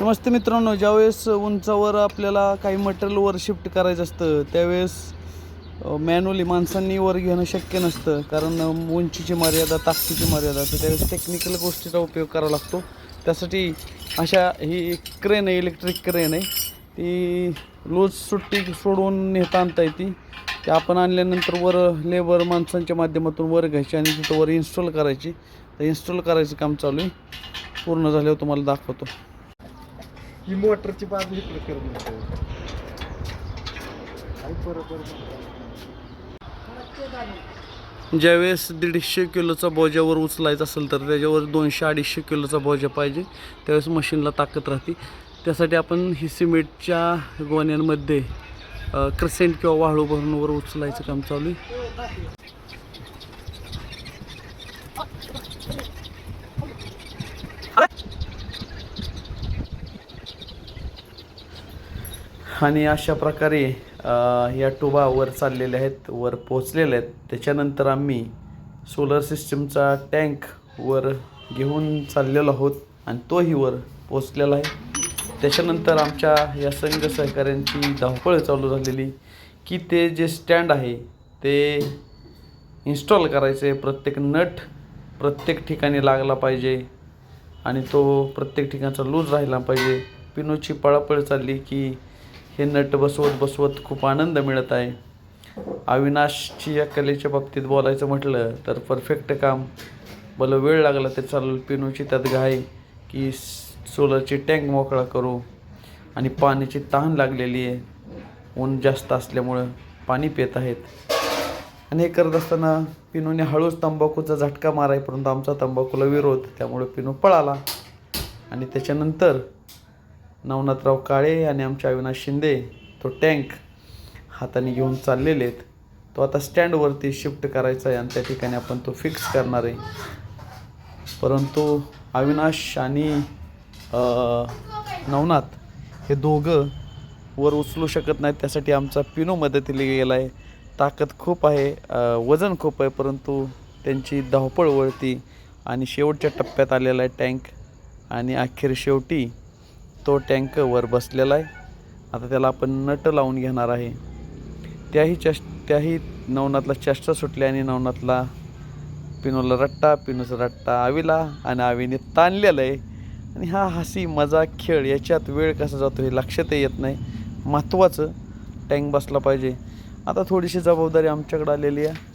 नमस्ते मित्रांनो ज्यावेळेस उंचावर आपल्याला काही मटेरियलवर शिफ्ट करायचं असतं त्यावेळेस मॅन्युअली माणसांनी वर घेणं शक्य नसतं. कारण उंचीची मर्यादा ताकदीची मर्यादा असते. त्यावेळेस टेक्निकल गोष्टीचा उपयोग करावा लागतो. त्यासाठी अशा ही क्रेन आहे इलेक्ट्रिक क्रेन आहे. ती रोज सुट्टी सोडवून नेता आणता येते. ते आपण आणल्यानंतर वर लेबर माणसांच्या माध्यमातून वर घ्यायची आणि तिथं वर इन्स्टॉल करायची. तर इन्स्टॉल करायचं काम चालू आहे. पूर्ण झाल्यावर तुम्हाला दाखवतो. ही मोटरची बाजू इकडे करून बरोबर ज्यावेळेस दीडशे किलोचा बोजावर उचलायचा असेल तर त्याच्यावर दोनशे अडीचशे किलोचा बोजा पाहिजे. त्यावेळेस मशीनला ताकद राहते. त्यासाठी आपण ही सिमेंटच्या गोण्यांमध्ये क्रसेंट किंवा वाळू भरूनवर उचलायचं काम चालू आहे. आणि अशा प्रकारे या टुबा वर चाललेल्या आहेत वर पोचलेल्या आहेत. त्याच्यानंतर आम्ही सोलर सिस्टमचा टँक वर घेऊन चाललेलो आहोत आणि तोही वर पोचलेला आहे. त्याच्यानंतर आमच्या या संघ सहकाऱ्यांची धावपळ चालू झालेली की ते जे स्टँड आहे ते इन्स्टॉल करायचे. प्रत्येक नट प्रत्येक ठिकाणी लागला पाहिजे आणि तो प्रत्येक ठिकाणचा लूज राहिला पाहिजे. पिनोची पळापळ चालली की हे नट बसवत बसवत खूप आनंद मिळत आहे. अविनाशची या कलेच्या बाबतीत बोलायचं म्हटलं तर परफेक्ट काम. मला वेळ लागला ते चालू पिनूची त्यात घाई की सोलरची टँक मोकळा करू. आणि पाण्याची तहान लागलेली आहे. ऊन जास्त असल्यामुळं पाणी पित आहेत. आणि हे करत असताना पिनूने हळूच तंबाखूचा झटका माराय परंतु आमचा तंबाखूला विरोध. त्यामुळे पिनू पळाला. आणि त्याच्यानंतर नवनाथराव काळे आणि आमच्या अविनाश शिंदे तो टँक हाताने घेऊन चाललेले आहेत. तो आता स्टँडवरती शिफ्ट करायचा आहे आणि त्या ठिकाणी आपण तो फिक्स करणार आहे. परंतु अविनाश आणि नवनाथ हे दोघं वर उचलू शकत नाहीत. त्यासाठी आमचा पिनो मदतीला गेला आहे ताकद खूप आहे वजन खूप आहे परंतु त्यांची धावपळ वळती आणि शेवटच्या टप्प्यात आलेला आहे टँक. आणि अखेर शेवटी तो टँक वर बसलेला आहे. आता त्याला आपण नट लावून घेणार आहे. त्याही चेष्ट त्याही नवनाथला चेष्टा सुटली आणि नवनातला पिनूला रट्टा पिनूचा रट्टा आवीला आणि आवीने ताणलेलं आहे. आणि हा हसी मजा खेळ याच्यात वेळ कसा जातो हे लक्षातही येत नाही. महत्त्वाचं टँक बसला पाहिजे. आता थोडीशी जबाबदारी आमच्याकडे आलेली आहे.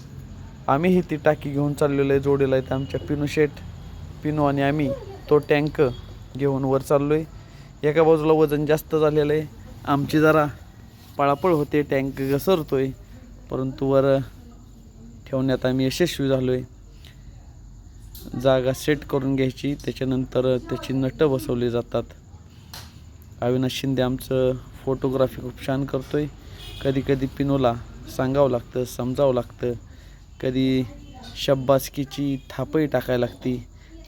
आम्हीही ती टाकी घेऊन चाललेलो आहे जोडीला आहे आमच्या पिनू शेट पिनू आणि आम्ही तो टँक घेऊन वर चाललो आहे एका बाजूला वजन जास्त झालेलं आहे. आमची जरा पळापळ होते टँक घसरतो आहे परंतु वर ठेवण्यात आम्ही यशस्वी झालो आहे जागा सेट करून घ्यायची त्याच्यानंतर त्याची नटं बसवली जातात. अविनाश शिंदे आमचं फोटोग्राफी खूप छान करतो आहे कधी कधी पिनोला सांगावं लागतं समजावं लागतं. कधी शब्बासकीची थापही टाकायला लागती.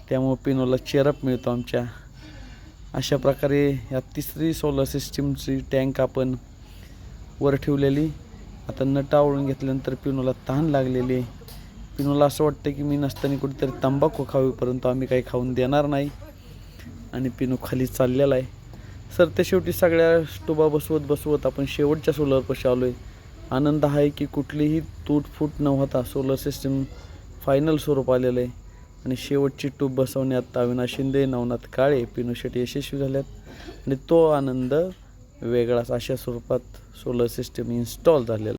त्यामुळं पिनोला चेरप मिळतो आमच्या. अशा प्रकारे या तिसरी सोलर सिस्टीमची टँक आपण वर ठेवलेली. आता नट आवळून घेतल्यानंतर पिनूला तहान लागलेली. आहे पिनूला असं वाटतं की मी नसताना कुठेतरी तंबाखू खावी परंतु आम्ही काही खाऊन देणार नाही. आणि पिनू खाली चाललेला आहे. सर ते शेवटी सगळ्या स्टोबा बसवत बसवत आपण शेवटच्या सोलरपाशी आलो आहे आनंद आहे की कुठलीही तूटफूट न होता सोलर सिस्टीम फायनल स्वरूप आलेलं आहे. आणि शेवटची टूप बसवण्यात अविनाश शिंदे नवनाथ काळे पिनू यशस्वी झाल्यात. आणि तो आनंद वेगळाच अशा स्वरूपात सोलर सिस्टीम इन्स्टॉल झालेला